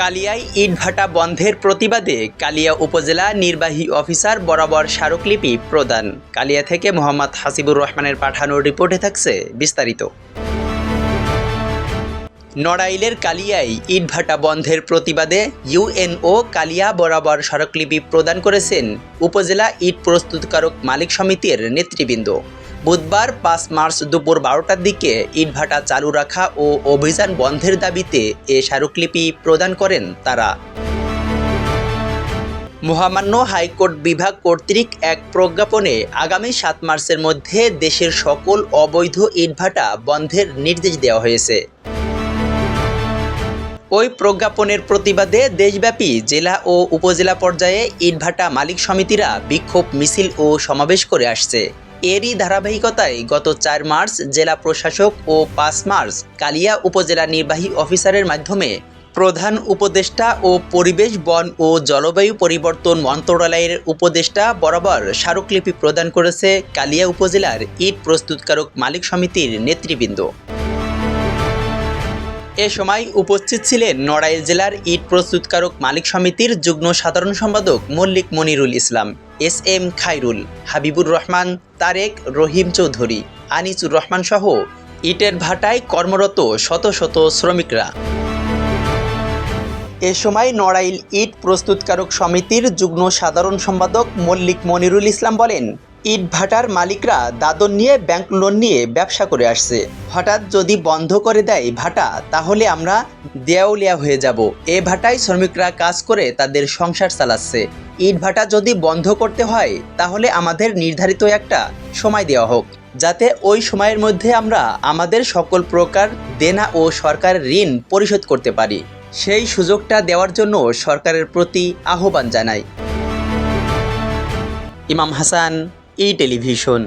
কালিয়ায় ইটভাটা বন্ধের প্রতিবাদে কালিয়া উপজেলা নির্বাহী অফিসার বরাবর স্মারকলিপি প্রদান। কালিয়া থেকে মোহাম্মদ হাসিবুর রহমানের পাঠানো রিপোর্টে থাকছে বিস্তারিত। নড়াইলের কালিয়ায় ইটভাটা বন্ধের প্রতিবাদে ইউএনও কালিয়া বরাবর স্মারকলিপি প্রদান করেছেন উপজেলা ইট প্রস্তুতকারক মালিক সমিতির নেতৃবৃন্দ। বুধবার পাঁচ মার্চ দুপুর বারোটার দিকে ইটভাটা চালু রাখা ও অভিযান বন্ধের দাবিতে এ স্মারকলিপি প্রদান করেন তারা। মহামান্য হাইকোর্ট বিভাগ কর্তৃক এক প্রজ্ঞাপনে আগামী সাত মার্চের মধ্যে দেশের সকল অবৈধ ইটভাটা বন্ধের নির্দেশ দেওয়া হয়েছে। ওই প্রজ্ঞাপনের প্রতিবাদে দেশব্যাপী জেলা ও উপজেলা পর্যায়ে ইটভাটা মালিক সমিতিরা বিক্ষোভ, মিছিল ও সমাবেশ করে আসছে। এরই ধারাবাহিকতায় গত চার মার্চ জেলা প্রশাসক ও পাঁচ মার্চ কালিয়া উপজেলা নির্বাহী অফিসারের মাধ্যমে প্রধান উপদেষ্টা ও পরিবেশ, বন ও জলবায়ু পরিবর্তন মন্ত্রণালয়ের উপদেষ্টা বরাবর স্মারকলিপি প্রদান করেছে কালিয়া উপজেলার ইট প্রস্তুতকারক মালিক সমিতির নেতৃবৃন্দ। এ সময় উপস্থিত ছিলেন নড়াইল জেলার ইট প্রস্তুতকারক মালিক সমিতির যুগ্ম সাধারণ সম্পাদক মল্লিক মনিরুল ইসলাম, এস এম খাইরুল হাবিবুর রহমান, তারেক রহিম চৌধুরী, আনিসুর রহমান সহ ইটের ভাটায় কর্মরত শত শত শ্রমিকরা। এ সময় নড়াইল ইট প্রস্তুতকারক সমিতির যুগ্ম সাধারণ সম্পাদক মল্লিক মনিরুল ইসলাম বলেন ইট ভাটার মালিকরা দাদন নিয়ে ব্যাংক লোন নিয়ে ব্যবসা করে আসছে। হঠাৎ যদি বন্ধ করে দেয় ভাটা, তাহলে আমরা দেয়াউলিয়া হয়ে যাব। এ ভাটায় শ্রমিকরা কাজ করে তাদের সংসার চালাচ্ছে। ইট ভাটা যদি বন্ধ করতে হয়, তাহলে আমাদের নির্ধারিত একটা সময় দেওয়া হোক। যাতে ওই সময়ের মধ্যে আমরা আমাদের সকল প্রকার দেনা ও সরকারের ঋণ পরিশোধ করতে পারি। সেই সুযোগটা দেওয়ার জন্য সরকারের প্রতি আহ্বান জানাই। ইমাম হাসান ই টেলিভিশন।